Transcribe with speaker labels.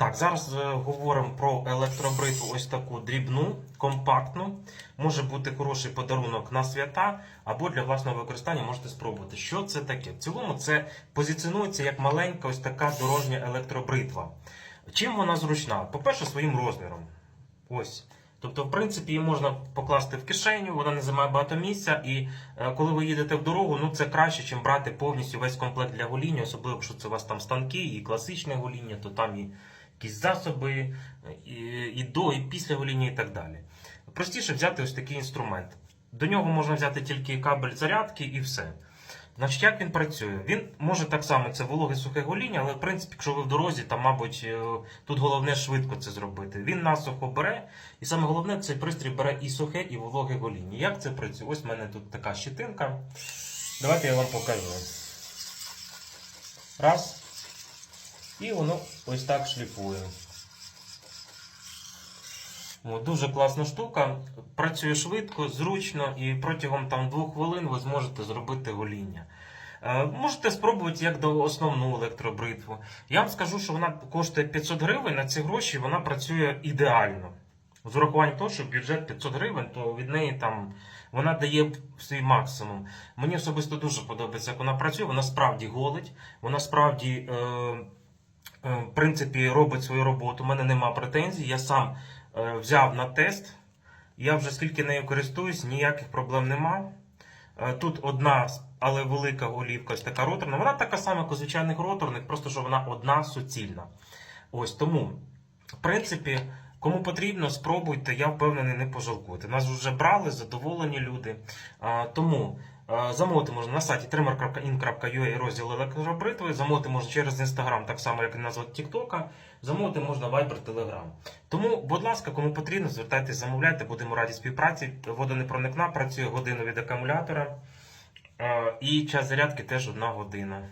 Speaker 1: Так, зараз е, говоримо про електробритву ось таку дрібну, компактну. Може бути хороший подарунок на свята або для власного використання можете спробувати. Що це таке? В цілому це позиціонується як маленька ось така дорожня електробритва. Чим вона зручна? По-перше, своїм розміром. Ось. Тобто, в принципі, її можна покласти в кишеню, вона не займає багато місця, і е, коли ви їдете в дорогу, ну це краще, ніж брати повністю весь комплект для гоління, особливо, якщо це у вас там станки і класичне гоління, то там і якісь засоби, і, і до, і після гоління, і так далі. Простіше взяти ось такий інструмент. До нього можна взяти тільки кабель зарядки і все. Значить, як він працює? Він може так само, це вологе сухе гоління, але в принципі, якщо ви в дорозі, там, мабуть, е, тут головне швидко це зробити. Він насухо бере, і саме головне, цей пристрій бере і сухе, і вологе гоління. Як це працює? Ось в мене тут така щитинка. Давайте я вам покажу. Раз. І воно ось так шліфує. О, дуже класна штука. Працює швидко, зручно, і протягом там двох хвилин ви зможете зробити гоління. Е, Можете спробувати як до основну електробритву. Я вам скажу, що вона коштує 500 гривень. На ці гроші вона працює ідеально. З урахуванням того, що бюджет 500 гривень, то від неї там вона дає свій максимум. Мені особисто дуже подобається, як вона працює. Вона справді голить, вона справді, е, в принципі, робить свою роботу. У мене нема претензій. Я сам е, взяв на тест. Я вже скільки нею користуюсь, ніяких проблем нема. Е, Тут одна, але велика голівка, ось така роторна. Вона така сама, як у звичайних роторних, просто що вона одна суцільна. Ось тому, в принципі, кому потрібно, спробуйте, я впевнений, не пожалкуєте. Нас вже брали, задоволені люди. Тому замовити можна на сайті trimmer.in.ua розділ електробритви, замовити можна через Instagram, так само, як і назва TikTok, замовити можна Viber, Telegram. Тому, будь ласка, кому потрібно, звертайтесь, замовляйте, будемо раді співпраці. Водонепроникна працює годину від акумулятора. І час зарядки теж одна година.